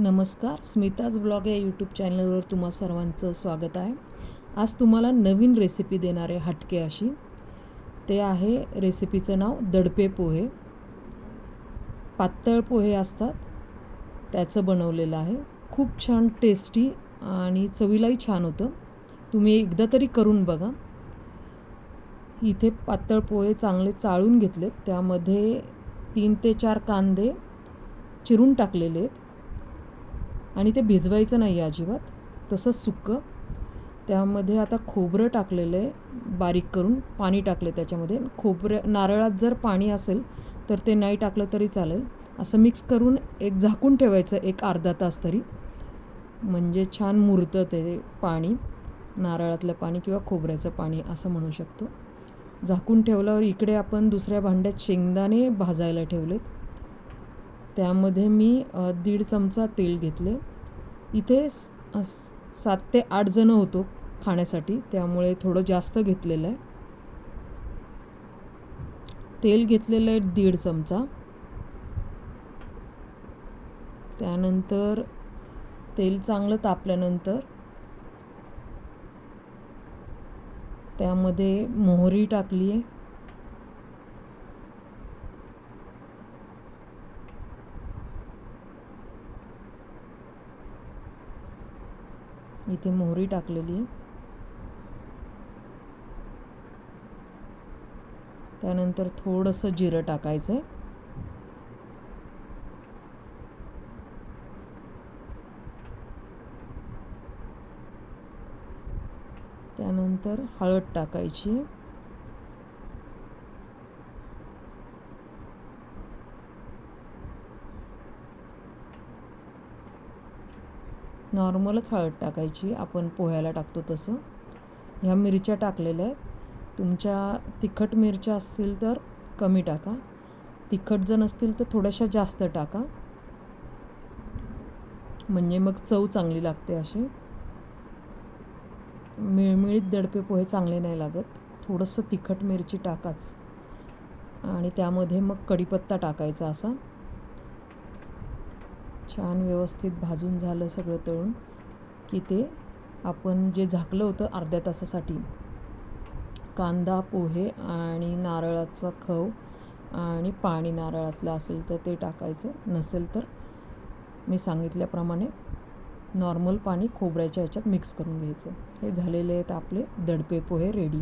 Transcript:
नमस्कार स्मिताज ब्लॉग या यूट्यूब चॅनलवर तुम्हा सर्वांचं स्वागत आहे. आज तुम्हाला नवीन रेसिपी देणार आहे हटके अशी. ते आहे रेसिपीचं नाव दडपे पोहे. पातळ पोहे असतात. त्याचं बनवलेलं आहे. खूप छान टेस्टी आणि चवीलाही छान होतं. तुम्ही एकदा तरी करून बघा. इथे पातळ पोहे चांगले चाळून घेतलेत. त्यामध्ये तीन ते चार कांदे चिरून टाकलेले आहेत. आणि ते भिजवायचं नाही आहे अजिबात. तसंच सुक्कं त्यामध्ये आता खोबरं टाकलेलं आहे बारीक करून. पाणी टाकले त्याच्यामध्ये. खोबरं नारळात जर पाणी असेल तर ते नाही टाकलं तरी चालेल. असं मिक्स करून एक झाकून ठेवायचं एक अर्धा तास तरी. म्हणजे छान मुरतं ते पाणी. नारळातलं पाणी किंवा खोबऱ्याचं पाणी असं म्हणू शकतो. झाकून ठेवल्यावर इकडे आपण दुसऱ्या भांड्यात शेंगदाणे भाजायला ठेवलेत. त्यामध्ये मी दीड चमचा तेल घेतले. इथे सात ते आठ जणं होतो खाण्यासाठी त्यामुळे थोडं जास्त घेतलेलं आहे. तेल घेतलेलं आहे दीड चमचा. त्यानंतर तेल चांगलं तापल्यानंतर त्यामध्ये मोहरी टाकली आहे इथे मोहरी टाकलेली. आहे त्यानंतर थोडंसं जिरं टाकायचं. आहे त्यानंतर हळद टाकायची आहे नॉर्मलच हळद टाकायची आपण पोह्याला टाकतो तसं. ह्या मिरच्या टाकलेल्या आहेत. तुमच्या तिखट मिरच्या असतील तर कमी टाका. तिखट जर नसतील तर थोड्याशा जास्त टाका. म्हणजे मग चव चांगली लागते अशी. मिळमिळीत दडपे पोहे चांगले नाही लागत. थोडंसं तिखट मिरची टाकाच. आणि त्यामध्ये मग कढीपत्ता टाकायचा असा. छान व्यवस्थित भाजून झालं सगळं तळून की ते आपण जे झाकलं होतं अर्ध्या तासासाठी कांदा पोहे आणि नारळाचा खव आणि पाणी नारळातलं असेल तर ते टाकायचं. नसेल तर मी सांगितल्याप्रमाणे नॉर्मल पाणी खोबऱ्याच्या ह्याच्यात मिक्स करून घ्यायचं. हे झालेले आहेत आपले दडपे पोहे रेडी.